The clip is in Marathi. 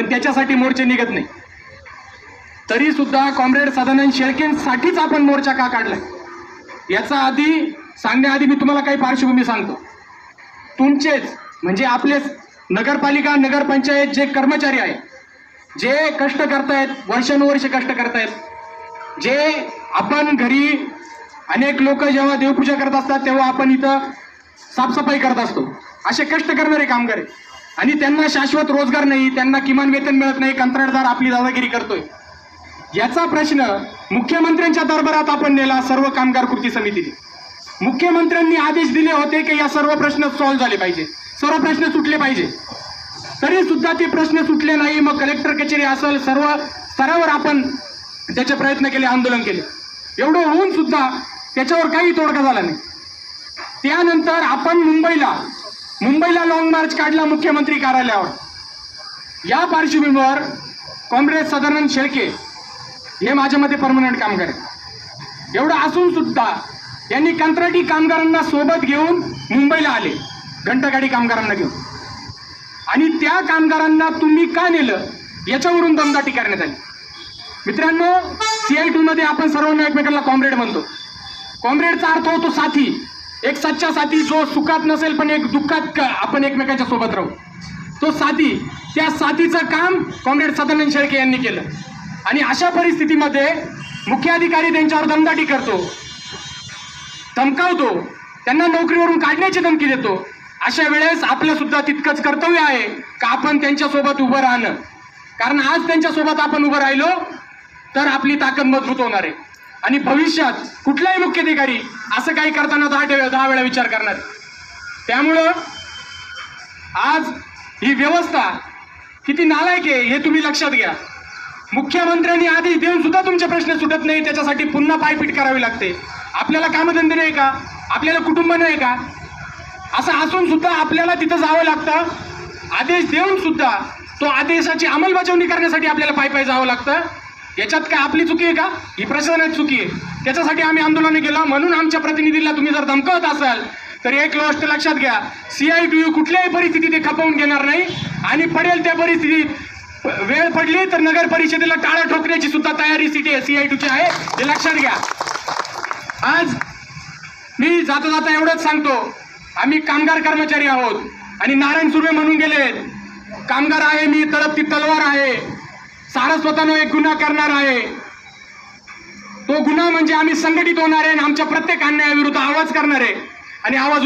पण त्याच्यासाठी मोर्चे निघत नाही. तरी सुद्धा कॉम्रेड सदानंद शेळकेंसाठीच आपण मोर्चा का काढलाय? याचा आधी सांगण्याआधी मी तुम्हाला काही पार्श्वभूमी सांगतो. तुमचेच म्हणजे आपलेच नगरपालिका नगरपंचायत जे कर्मचारी आहेत जे कष्ट करतायत वर्षानुवर्ष कष्ट करतायत जे आपण घरी अनेक लोक जेव्हा देवपूजा करत असतात तेव्हा आपण इथं साफसफाई करत असतो. असे कष्ट करणारे कामगार आहेत. आणि त्यांना शाश्वत रोजगार नाही त्यांना किमान वेतन मिळत नाही कंत्राटदार आपली दादागिरी करतोय. याचा प्रश्न मुख्यमंत्र्यांच्या दरबारात आपण नेला सर्व कामगार कृती समितीने. मुख्यमंत्र्यांनी आदेश दिले होते की या सर्व प्रश्न सॉल्व्ह झाले पाहिजे. सर्व प्रश्न सुटले पाहिजे. तरी सुद्धा ते प्रश्न सुटले नाही मग कलेक्टर कचेरी असेल सर्व स्तरावर आपण त्याचे प्रयत्न केले आंदोलन केले. एवढं होऊन सुद्धा त्याच्यावर काही तोडगा झाला नाही. त्यानंतर आपण मुंबईला मुंबईला लॉंग मार्च काढला मुख्यमंत्री कार्यालयावर. या पार्श्वभूमीवर काँग्रेस सदानंद शेळके हे माझ्या मते परमनंट कामगार आहेत. एवढं असून सुद्धा यांनी कंत्राटी कामगारांना सोबत घेऊन मुंबईला आले. घंटागाडी कामगारांना घेऊन. आणि त्या कामगारांना तुम्ही का नेलं? याच्यावरून दमदाटी करण्यात आली. मित्रांनो सीआय टू मध्ये आपण सर्वांना एकमेकांना कॉम्रेड म्हणतो. कॉम्रेडचा अर्थ होतो साथी. एक सच्चा साथी जो सुखात नसेल पण एक दुःखात आपण एकमेकाच्या सोबत राहू. तो साथी त्या साथीचं काम कॉम्रेड सदानंद शेळके यांनी केलं. आणि अशा परिस्थितीमध्ये मुख्याधिकारी त्यांच्यावर दमदाटी करतो धमकावतो त्यांना नोकरीवरून काढण्याची धमकी देतो. अशा वेळेस आपलंसुद्धा तितकंच कर्तव्य आहे का आपण त्यांच्यासोबत उभं राहणं. कारण आज त्यांच्यासोबत आपण उभं राहिलो तर आपली ताकद मजबूत होणार आहे. आणि भविष्यात कुठलाही मुख्याधिकारी असं काही करताना दहा ठे- दहा वेळा विचार करणार. त्यामुळं आज ही व्यवस्था किती नालायक आहे हे तुम्ही लक्षात घ्या. मुख्यमंत्र्यांनी आदेश देऊन सुद्धा तुमचे प्रश्न सुटत नाही त्याच्यासाठी पुन्हा पायपीट करावी लागते. आपल्याला कामधंदे नाही का? आपल्याला कुटुंब नाही का? असं असून सुद्धा आपल्याला तिथं जावं लागतं. आदेश देऊन सुद्धा तो आदेशाची अंमलबजावणी करण्यासाठी आपल्याला पायी पायी जावं लागतं. याच्यात काय आपली चुकी आहे का? ही प्रशासनाची चुकी आहे. त्याच्यासाठी आम्ही आंदोलन केलं म्हणून आमच्या प्रतिनिधीला तुम्ही जर धमकवत असाल तर एक गोष्ट लक्षात घ्या. सीआयटीयू कुठल्याही परिस्थितीत ते खपवून घेणार नाही. आणि पडेल त्या परिस्थितीत वेळ पडली तर नगर परिषदेला टाळा ठोकण्याची सुद्धा तयारी सिटी सीआयटीची आहे. हे लक्षात घ्या. आज मी जाता जाता एवढंच सांगतो. आम्ही कामगार कर्मचारी आहोत. आणि नारायण सुर्वे म्हणून गेले कामगार आहे मी तळपती तलवार आहे. सारस्वतानं एक गुन्हा करणार आहे. तो गुन्हा म्हणजे आम्ही संघटित होणार आहे आणि आमच्या प्रत्येक अन्यायाविरुद्ध आवाज करणार आहे. आणि आवाज